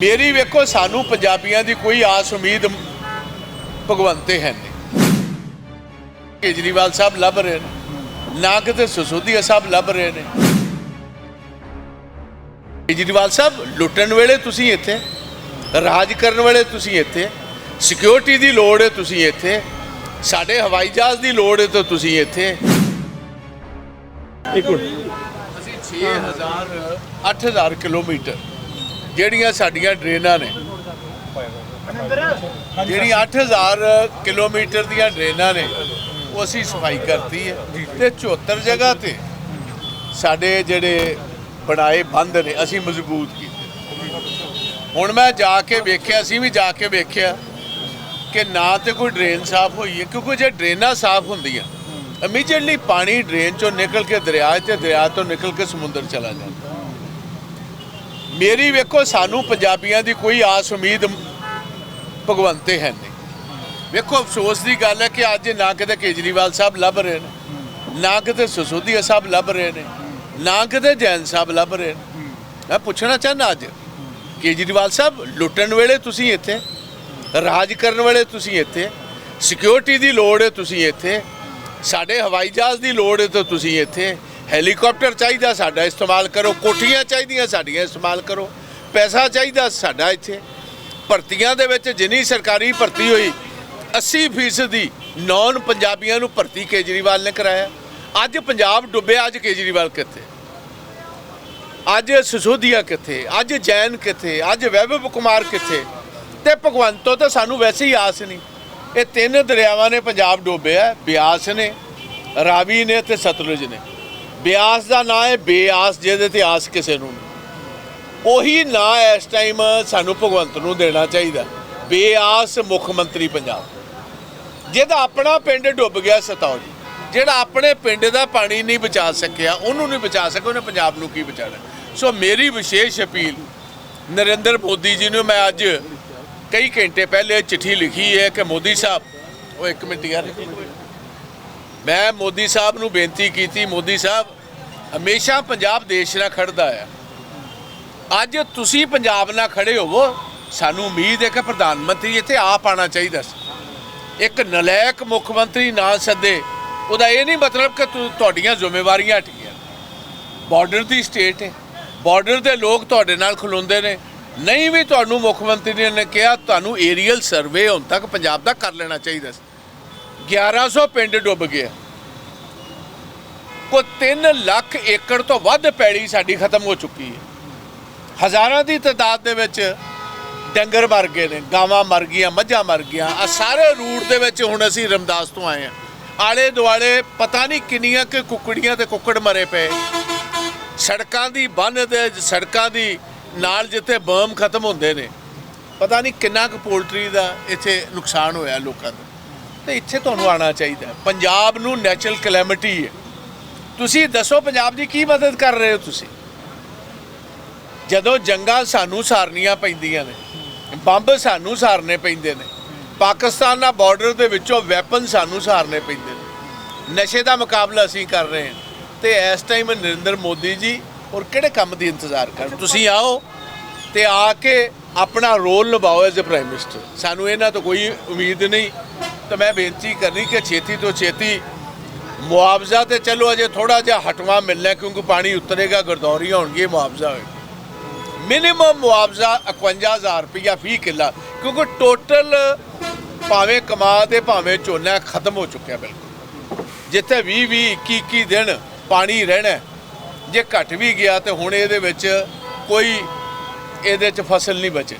ਮੇਰੀ ਵੇਖੋ ਸਾਨੂੰ ਪੰਜਾਬੀਆਂ ਦੀ ਕੋਈ ਆਸ ਉਮੀਦ ਭਗਵੰਤ ਤੇ ਹੈ ਨਹੀਂ। ਕੇਜਰੀਵਾਲ ਸਾਹਿਬ ਲੱਭ ਰਹੇ ਨੇ ਨਾ ਕਿਤੇ ਸੁਸੋਦੀਆ ਸਾਹਿਬ ਲੱਭ ਰਹੇ ਨੇ। ਕੇਜਰੀਵਾਲ ਸਾਹਿਬ ਲੁੱਟਣ ਵੇਲੇ ਤੁਸੀਂ ਇੱਥੇ ਰਾਜ ਕਰਨ ਵੇਲੇ ਤੁਸੀਂ ਇੱਥੇ ਸਿਕਿਉਰਿਟੀ ਦੀ ਲੋੜ ਹੈ ਤੁਸੀਂ ਇੱਥੇ ਸਾਡੇ ਹਵਾਈ ਜਹਾਜ਼ ਦੀ ਲੋੜ ਹੈ ਤਾਂ ਤੁਸੀਂ ਇੱਥੇ। ਇੱਕ ਮਿੰਟ। ਅਸੀਂ 6000 8000 ਕਿਲੋਮੀਟਰ ਜਿਹੜੀਆਂ ਸਾਡੀਆਂ ਡਰੇਨਾਂ ਨੇ। ਜਿਹੜੀਆਂ 8000 ਕਿਲੋਮੀਟਰ ਦੀਆਂ ਡਰੇਨਾਂ ਨੇ, ਉਹ ਅਸੀਂ ਸਫ਼ਾਈ ਕਰਤੀ ਹੈ ਤੇ 74 ਜਗ੍ਹਾ ਤੇ ਸਾਡੇ ਜਿਹੜੇ ਬਣਾਏ ਬੰਦ ਨੇ, ਅਸੀਂ ਮਜ਼ਬੂਤ ਕੀਤੇ। ਹੁਣ ਮੈਂ ਜਾ ਕੇ ਵੇਖਿਆ, ਅਸੀਂ ਵੀ ਜਾ ਕੇ ਵੇਖਿਆ ਕਿ ਨਾ ਤੇ ਕੋਈ ਡਰੇਨ ਸਾਫ਼ ਹੋਈ ਹੈ, ਕਿਉਂਕਿ ਜੇ ਡਰੇਨਾਂ ਸਾਫ਼ ਹੁੰਦੀਆਂ ਇਮੀਡੀਏਟਲੀ ਪਾਣੀ ਡਰੇਨ ਚੋਂ ਨਿਕਲ ਕੇ ਦਰਿਆ 'ਚ ਤੇ ਦਰਿਆ ਤੋਂ ਨਿਕਲ ਕੇ ਸਮੁੰਦਰ ਚਲਾ ਜਾਂਦਾ। ਮੇਰੀ ਵੇਖੋ, ਸਾਨੂੰ ਪੰਜਾਬੀਆਂ ਦੀ ਕੋਈ ਆਸ ਉਮੀਦ ਭਗਵੰਤੇ ਹੈ ਨਹੀਂ। ਵੇਖੋ, ਅਫਸੋਸ ਦੀ ਗੱਲ ਹੈ ਕਿ ਅੱਜ ਨਾ ਕਿਤੇ ਕੇਜਰੀਵਾਲ ਸਾਹਿਬ ਲੱਭ ਰਹੇ ਨੇ, ਨਾ ਕਿਤੇ ਸੁਸੋਦੀਆ ਸਾਹਿਬ ਲੱਭ ਰਹੇ ਨੇ, ਨਾ ਕਿਤੇ ਜੈਨ ਸਾਹਿਬ ਲੱਭ ਰਹੇ ਨੇ। ਮੈਂ ਪੁੱਛਣਾ ਚਾਹੁੰਦਾ ਅੱਜ, ਕੇਜਰੀਵਾਲ ਸਾਹਿਬ, ਲੁੱਟਣ ਵੇਲੇ ਤੁਸੀਂ ਇੱਥੇ, ਰਾਜ ਕਰਨ ਵੇਲੇ ਤੁਸੀਂ ਇੱਥੇ ਸਿਕਿਉਰਿਟੀ ਦੀ ਲੋੜ ਹੈ ਤੁਸੀਂ ਇੱਥੇ, ਸਾਡੇ ਹਵਾਈ ਜਹਾਜ਼ ਦੀ ਲੋੜ ਹੈ ਤਾਂ ਤੁਸੀਂ ਇੱਥੇ ਹੈਲੀਕਾਪਟਰ ਚਾਹੀਦਾ ਸਾਡਾ, ਇਸਤੇਮਾਲ ਕਰੋ। ਕੋਠੀਆਂ ਚਾਹੀਦੀਆਂ ਸਾਡੀਆਂ, ਇਸਤੇਮਾਲ ਕਰੋ। ਪੈਸਾ ਚਾਹੀਦਾ ਸਾਡਾ ਇੱਥੇ। ਭਰਤੀਆਂ ਦੇ ਵਿੱਚ ਜਿੰਨੀ ਸਰਕਾਰੀ ਭਰਤੀ ਹੋਈ 80% ਦੀ ਨੌਨ ਪੰਜਾਬੀਆਂ ਨੂੰ ਭਰਤੀ ਕੇਜਰੀਵਾਲ ਨੇ ਕਰਾਇਆ। ਅੱਜ ਪੰਜਾਬ ਡੁੱਬਿਆ, ਅੱਜ ਕੇਜਰੀਵਾਲ ਕਿੱਥੇ? ਅੱਜ ਸਸੋਦੀਆ ਕਿੱਥੇ? ਅੱਜ ਜੈਨ ਕਿੱਥੇ? ਅੱਜ ਵੈਭਵ ਕੁਮਾਰ ਕਿੱਥੇ? ਤੇ ਭਗਵੰਤੋਂ ਤਾਂ ਸਾਨੂੰ ਵੈਸੇ ਹੀ ਆਸ ਨਹੀਂ। ਇਹ ਤਿੰਨ ਦਰਿਆਵਾਂ ਨੇ ਪੰਜਾਬ ਡੋਬਿਆ, ਬਿਆਸ ਨੇ, ਰਾਵੀ ਨੇ ਤੇ ਸਤਲੁਜ ਨੇ। ਬਿਆਸ ਦਾ ਨਾਂ ਹੈ ਬੇਆਸ, ਜਿਹਦੇ ਤੇ ਆਸ ਕਿਸੇ ਨੂੰ ਉਹੀ ਨਾਂ ਇਸ ਟਾਈਮ ਸਾਨੂੰ ਭਗਵੰਤ ਨੂੰ ਦੇਣਾ ਚਾਹੀਦਾ। ਬੇਆਸ ਮੁੱਖ ਮੰਤਰੀ ਪੰਜਾਬ। ਜਿਹਦਾ ਆਪਣਾ ਪਿੰਡ ਡੁੱਬ ਗਿਆ ਸਤੌਜ ਜਿਹੜਾ ਆਪਣੇ ਪਿੰਡ ਦਾ ਪਾਣੀ ਨਹੀਂ ਬਚਾ ਸਕਿਆ, ਉਹਨੂੰ ਨਹੀਂ ਬਚਾ ਸਕਿਆ, ਉਹਨੇ ਪੰਜਾਬ ਨੂੰ ਕੀ ਬਚਾਣਾ ਸੋ ਮੇਰੀ ਵਿਸ਼ੇਸ਼ ਅਪੀਲ, ਨਰਿੰਦਰ ਮੋਦੀ ਜੀ ਨੂੰ ਮੈਂ ਅੱਜ ਕਈ ਘੰਟੇ ਪਹਿਲੇ ਚਿੱਠੀ ਲਿਖੀ ਹੈ ਕਿ ਮੋਦੀ ਸਾਹਿਬ, ਉਹ ਇੱਕ ਮਿੰਟ ਯਾਰ। ਮੈਂ ਮੋਦੀ ਸਾਹਿਬ ਨੂੰ ਬੇਨਤੀ ਕੀਤੀ, ਮੋਦੀ ਸਾਹਿਬ, ਹਮੇਸ਼ਾ ਪੰਜਾਬ ਦੇਸ਼ ਨਾਲ ਖੜਦਾ ਆ। ਅੱਜ ਤੁਸੀਂ ਪੰਜਾਬ ਨਾਲ ਖੜੇ ਹੋਵੋ, ਸਾਨੂੰ ਉਮੀਦ ਹੈ ਕਿ ਪ੍ਰਧਾਨ ਮੰਤਰੀ ਇੱਥੇ ਆਪ ਆਣਾ ਚਾਹੀਦਾ ਸੀ। ਇੱਕ ਨਲਾਇਕ ਮੁੱਖ ਮੰਤਰੀ ਨਾ ਸੱਦੇ, ਉਹਦਾ ਇਹ ਨਹੀਂ ਮਤਲਬ ਕਿ ਤੁਹਾਡੀਆਂ ਜ਼ਿੰਮੇਵਾਰੀਆਂ ਹਟ ਗਈਆਂ ਬਾਰਡਰ ਦੀ ਸਟੇਟ ਹੈ, ਬਾਰਡਰ ਦੇ ਲੋਕ ਤੁਹਾਡੇ ਨਾਲ ਖਲੋਂਦੇ ਨੇ। ਨਹੀਂ ਵੀ ਤੁਹਾਨੂੰ ਮੁੱਖ ਮੰਤਰੀ ਨੇ ਕਿਹਾ, ਤੁਹਾਨੂੰ ਏਰੀਅਲ ਸਰਵੇ ਹੁਣ ਤੱਕ ਪੰਜਾਬ ਦਾ ਕਰ ਲੈਣਾ ਚਾਹੀਦਾ ਸੀ। 1100 ਪਿੰਡ ਡੁੱਬ ਗਏ। ਕੋ 3 ਲੱਖ ਏਕੜ ਤੋਂ ਵੱਧ ਪੈੜੀ ਸਾਡੀ ਖਤਮ ਹੋ ਚੁੱਕੀ ਹੈ। ਹਜ਼ਾਰਾਂ ਦੀ ਤਾਦਾਦ ਦੇ ਵਿੱਚ ਡੰਗਰ ਮਰ ਗਏ ਨੇ, ਗਾਵਾਂ ਮਰ ਗਈਆਂ, ਮੱਝਾਂ ਮਰ ਗਈਆਂ। ਆ ਸਾਰੇ ਰੂਟ ਦੇ ਵਿੱਚ ਹੁਣ ਅਸੀਂ ਰਮਦਾਸ ਤੋਂ ਆਏ ਆ ਆਲੇ ਦੁਆਲੇ ਪਤਾ ਨਹੀਂ ਕਿੰਨੀਆਂ ਕਿ ਕੁੱਕੜੀਆਂ ਤੇ ਕੁੱਕੜ ਮਰੇ ਪਏ। ਸੜਕਾਂ ਦੀ ਬੰਨ ਦੇ, ਸੜਕਾਂ ਦੀ ਨਾਲ ਜਿੱਥੇ ਬਮ ਖਤਮ ਹੁੰਦੇ ਨੇ, ਪਤਾ ਨਹੀਂ ਕਿੰਨਾ ਕੁ ਪੋਲਟਰੀ ਦਾ ਇੱਥੇ ਨੁਕਸਾਨ ਹੋਇਆ ਲੋਕਾਂ ਦਾ। ਤੇ ਇੱਥੇ ਤੁਹਾਨੂੰ ਆਉਣਾ ਚਾਹੀਦਾ ਪੰਜਾਬ ਨੂੰ ਨੈਚੁਰਲ ਕਲੈਮਿਟੀ ਹੈ। ਤੁਸੀਂ ਦੱਸੋ ਪੰਜਾਬ ਦੀ ਕੀ ਮਦਦ ਕਰ ਰਹੇ ਹੋ ਤੁਸੀਂ? ਜਦੋਂ ਜੰਗਾਂ ਸਾਨੂੰ ਸਾਰਨੀਆਂ ਪੈਂਦੀਆਂ ਨੇ, ਬੰਬ ਸਾਨੂੰ ਸਾਰਨੇ ਪੈਂਦੇ ਨੇ, ਪਾਕਿਸਤਾਨ ਨਾਲ ਬਾਰਡਰ ਦੇ ਵਿੱਚੋਂ ਵੈਪਨ ਸਾਨੂੰ ਸਾਰਨੇ ਪੈਂਦੇ ਨੇ। ਨਸ਼ੇ ਦਾ ਮੁਕਾਬਲਾ ਅਸੀਂ ਕਰ ਰਹੇ ਹਾਂ। ਤੇ ਇਸ ਟਾਈਮ ਨਰਿੰਦਰ ਮੋਦੀ ਜੀ ਔਰ ਕਿਹੜੇ ਕੰਮ ਦੀ ਇੰਤਜ਼ਾਰ ਕਰ ਤੁਸੀਂ ਆਓ ਤੇ ਆ ਕੇ ਆਪਣਾ ਰੋਲ ਨਿਭਾਓ ਐਜ਼ ਅ ਪ੍ਰਾਈਮ ਮਿਨਿਸਟਰ ਸਾਨੂੰ ਇਹਨਾਂ ਤੋਂ ਕੋਈ ਉਮੀਦ ਨਹੀਂ। ਤਾਂ ਮੈਂ ਬੇਨਤੀ ਕਰਨੀ ਕਿ ਛੇਤੀ ਤੋਂ ਛੇਤੀ ਮੁਆਵਜ਼ਾ ਤੇ ਚਲੋ, ਅਜੇ ਥੋੜਾ ਜਿਹਾ ਹਟਵਾ ਮਿਲਣਾ, ਕਿਉਂਕਿ ਪਾਣੀ ਉਤਰੇਗਾ, ਗਰਦੌਰੀਆਂ ਹੋਣਗੀਆਂ ਮੁਆਵਜ਼ਾ ਹੋਏਗਾ। ਮਿਨੀਮਮ ਮੁਆਵਜ਼ਾ 51000 ਰੁਪਇਆ ਫੀ ਕਿੱਲਾ, ਕਿਉਂਕਿ ਟੋਟਲ ਭਾਵੇਂ ਕਮਾ ਤੇ ਭਾਵੇਂ ਝੋਨਾ ਖਤਮ ਹੋ ਚੁੱਕਿਆ ਬਿਲਕੁਲ। ਜਿੱਥੇ 20 20 21 21 ਦਿਨ ਪਾਣੀ ਰਹਿਣਾ, ਜੇ ਘਟ ਵੀ ਗਿਆ ਤੇ ਹੁਣ ਇਹਦੇ ਵਿੱਚ ਕੋਈ, ਇਹਦੇ 'ਚ ਫਸਲ ਨਹੀਂ ਬਚਣੀ।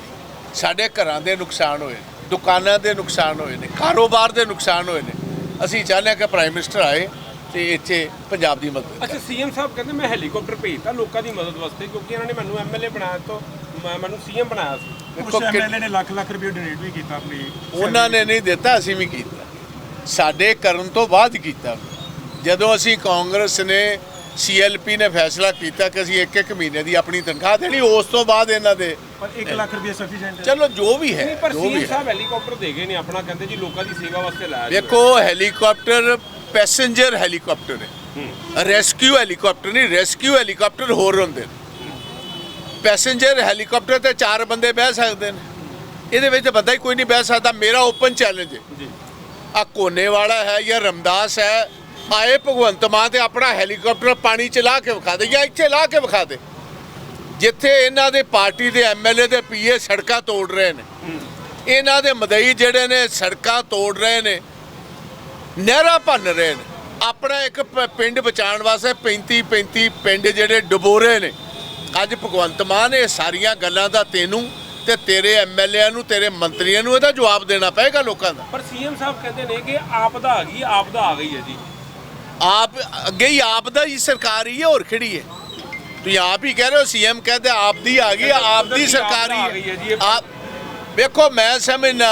ਸਾਡੇ ਘਰਾਂ ਦੇ ਨੁਕਸਾਨ ਹੋਏ ਦੁਕਾਨਾਂ ਦੇ ਨੁਕਸਾਨ ਹੋਏ ਨੇ ਕਾਰੋਬਾਰ ਦੇ ਨੁਕਸਾਨ ਹੋਏ ਨੇ। ਅਸੀਂ ਚਾਹੁੰਦੇ ਹਾਂ ਕਿ ਪ੍ਰਾਈਮ ਮਿਨਿਸਟਰ ਆਏ ਤੇ ਇੱਥੇ ਪੰਜਾਬ ਦੀ ਮਦਦ ਕਰੇ। ਅੱਛਾ ਸੀਐਮ ਸਾਹਿਬ ਕਹਿੰਦੇ ਮੈਂ ਹੈਲੀਕਾਪਟਰ ਭੇਜਤਾ ਲੋਕਾਂ ਦੀ ਮਦਦ ਵਾਸਤੇ ਕਿਉਂਕਿ ਇਹਨਾਂ ਨੇ ਮੈਨੂੰ ਐਮਐਲਏ ਬਣਾਇਆ ਤੋਂ ਮੈਂ- ਮੈਨੂੰ ਸੀਐਮ ਬਣਾਇਆ ਸੀ। ਦੇਖੋ ਐਮਐਲਏ ਨੇ ਲੱਖ ਲੱਖ ਰੁਪਏ ਡੋਨੇਟ ਵੀ ਕੀਤਾ ਆਪਣੀ ਉਹਨਾਂ ਨੇ। ਨਹੀਂ ਦਿੱਤਾ ਅਸੀਂ ਵੀ ਕੀਤਾ। ਸਾਡੇ ਕਰਨ ਤੋਂ ਬਾਅਦ ਕੀਤਾ। ਜਦੋਂ ਅਸੀਂ ਕਾਂਗਰਸ ਨੇ ਸੀਐਲਪੀ ਨੇ ਫੈਸਲਾ ਕੀਤਾ ਕਿ ਅਸੀਂ ਇੱਕ ਇੱਕ ਮਹੀਨੇ ਦੀ ਆਪਣੀ ਤਨਖਾਹ ਦੇਣੀ ਉਸ ਤੋਂ ਬਾਅਦ ਇਹਨਾਂ ਦੇ ਪਰ 1 ਲੱਖ ਰੁਪਏ ਸਫੀਸ਼ੀਐਂਟ ਚਲੋ ਜੋ ਵੀ ਹੈ ਪਰ ਸੀਐਮ ਸਾਹਿਬ ਹੈਲੀਕਾਪਟਰ ਦੇ ਗਏ ਨੇ ਆਪਣਾ ਕਹਿੰਦੇ ਜੀ ਲੋਕਾਂ ਦੀ ਸੇਵਾ ਵਾਸਤੇ ਲਾਇਆ ਦੇਖੋ ਹੈਲੀਕਾਪਟਰ ਪੈਸੇਂਜਰ ਹੈਲੀਕਾਪਟਰ ਹੈ। ਰੈਸਕਿਊ ਹੈਲੀਕਾਪਟਰ ਨਹੀਂ ਰੈਸਕਿਊ ਹੈਲੀਕਾਪਟਰ ਹੋਰ ਹੁੰਦੇ ਨੇ। ਪੈਸੇਂਜਰ ਹੈਲੀਕਾਪਟਰ ਤੇ ਚਾਰ ਬੰਦੇ ਬਹਿ ਸਕਦੇ ਨੇ। ਇਹਦੇ ਵਿੱਚ ਬੰਦਾ ਹੀ ਕੋਈ ਨਹੀਂ ਬਹਿ ਸਕਦਾ। ਮੇਰਾ ਓਪਨ ਚੈਲੰਜ ਹੈ। ਜੀ। ਆ ਕੋਨੇ ਵਾਲਾ ਹੈ ਜਾਂ ਰਮਦਾਸ ਹੈ ਆਏ ਭਗਵੰਤ ਮਾਨ ਤੇ ਆਪਣਾ ਹੈਲੀਕਾਪਟਰ ਪਾਣੀ ਚ ਲਾ ਕੇ ਵਿਖਾ ਦੇ ਜਾਂ ਇੱਥੇ ਲਾ ਕੇ ਵਿਖਾ ਦੇ। ਜਿੱਥੇ ਇਹਨਾਂ ਦੇ ਪਾਰਟੀ ਦੇ ਐਮਐਲਏ ਦੇ ਪੀਏ ਸੜਕਾਂ ਤੋੜ ਰਹੇ ਨੇ। ਇਹਨਾਂ ਦੇ ਮਦਈ ਜਿਹੜੇ ਨੇ ਸੜਕਾਂ ਤੋੜ ਰਹੇ ਨੇ। ਨਹਿਰਾਂ ਭੰਨ ਰਹੇ ਨੇ। ਆਪਣਾ ਇੱਕ ਪਿੰਡ ਬਚਾਉਣ ਵਾਸਤੇ 35 35 ਪਿੰਡ ਜਿਹੜੇ ਡੁਬੋ ਰਹੇ ਨੇ। ਅੱਜ ਭਗਵੰਤ ਮਾਨ ਇਹ ਸਾਰੀਆਂ ਗੱਲਾਂ ਦਾ ਤੈਨੂੰ ਤੇ ਤੇਰੇ ਐਮਐਲਏਆਂ ਨੂੰ, ਤੇਰੇ ਮੰਤਰੀਆਂ ਨੂੰ ਇਹਦਾ ਜਵਾਬ ਦੇਣਾ ਪਏਗਾ ਲੋਕਾਂ ਦਾ। ਪਰ ਸੀਐਮ ਸਾਹਿਬ ਕਹਿੰਦੇ ਨੇ ਕਿ ਆਪਦਾ ਆ ਗਈ, ਆਪਦਾ ਆ ਗਈ ਹੈ ਜੀ। ਆਪ ਅੱਗੇ ਹੀ ਆਪ ਦਾ ਹੀ ਸਰਕਾਰ ਹੀ ਹੈ ਹੋਰ ਕਿਹੜੀ ਹੈ? ਤੁਸੀਂ ਆਪ ਹੀ ਕਹਿ ਰਹੇ ਹੋ ਸੀਐਮ ਕਹਿੰਦੇ ਆਪ ਦੀ ਆ ਗਈ ਆਪ ਦੀ ਸਰਕਾਰ ਹੀ ਹੈ। ਆਪ ਵੇਖੋ ਮੈਂ ਸਮਝਣਾ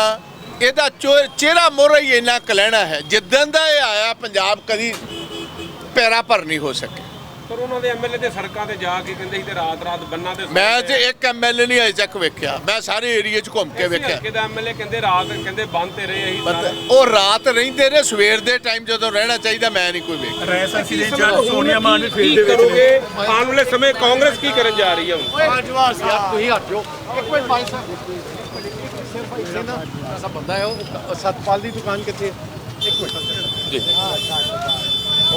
ਇਹਦਾ ਚਿਹਰਾ ਮੋਰਾ ਹੀ ਇੰਨਾ ਕਲੈਣਾ ਹੈ ਜਿੱਦਣ ਦਾ ਇਹ ਆਇਆ ਪੰਜਾਬ ਕਦੀ ਪੈਰਾ ਭਰ ਨਹੀਂ ਹੋ ਸਕੇ। ਪਰ ਉਹਨਾਂ ਦੇ ਐਮਐਲਏ ਤੇ ਸੜਕਾਂ ਤੇ ਜਾ ਕੇ ਕਹਿੰਦੇ ਸੀ ਤੇ ਰਾਤ ਰਾਤ ਬੰਨਾਂ ਤੇ ਮੈਂ ਤੇ ਇੱਕ ਐਮਐਲਏ ਨਹੀਂ ਅਜੇ ਤੱਕ ਵੇਖਿਆ। ਮੈਂ ਸਾਰੇ ਏਰੀਆ 'ਚ ਘੁੰਮ ਕੇ ਵੇਖਿਆ। ਹਲਕੇ ਦਾ ਐਮਐਲਏ ਕਹਿੰਦੇ ਰਾਤ ਕਹਿੰਦੇ ਬੰਦ ਤੇ ਰਹੇ ਅਸੀਂ ਸਾਰੇ। ਉਹ ਰਾਤ ਰਹਿੰਦੇ ਨੇ ਸਵੇਰ ਦੇ ਟਾਈਮ ਜਦੋਂ ਰਹਿਣਾ ਚਾਹੀਦਾ ਮੈਂ ਨਹੀਂ ਕੋਈ ਵੇਖ ਰੈਸੈਂਸੀ ਦੇ ਸਮਝੋ ਸੋਨੀਆ ਮਾਨ ਵੀ ਫੀਲਡ ਦੇ ਵਿੱਚ ਕਰੋਗੇ? ਆਉਣ ਵਾਲੇ ਸਮੇਂ ਕਾਂਗਰਸ ਕੀ ਕਰਨ ਜਾ ਰਹੀ ਹੈ ਹੁਣ? ਤੁਸੀਂ ਹਟ ਜਾਓ। ਇੱਕ ਮਿੰਟ ਭਾਈ ਸਾਹਿਬ। ਸਿਰਫ ਇੱਥੇ ਨਾ ਐਸਾ ਬੰਦਾ ਹੈ ਉਹ ਸਤਪਾਲ ਦੀ ਦੁਕਾਨ ਕਿੱਥੇ ਹੈ? ਇੱਕ ਮਿੰਟ ਜੀ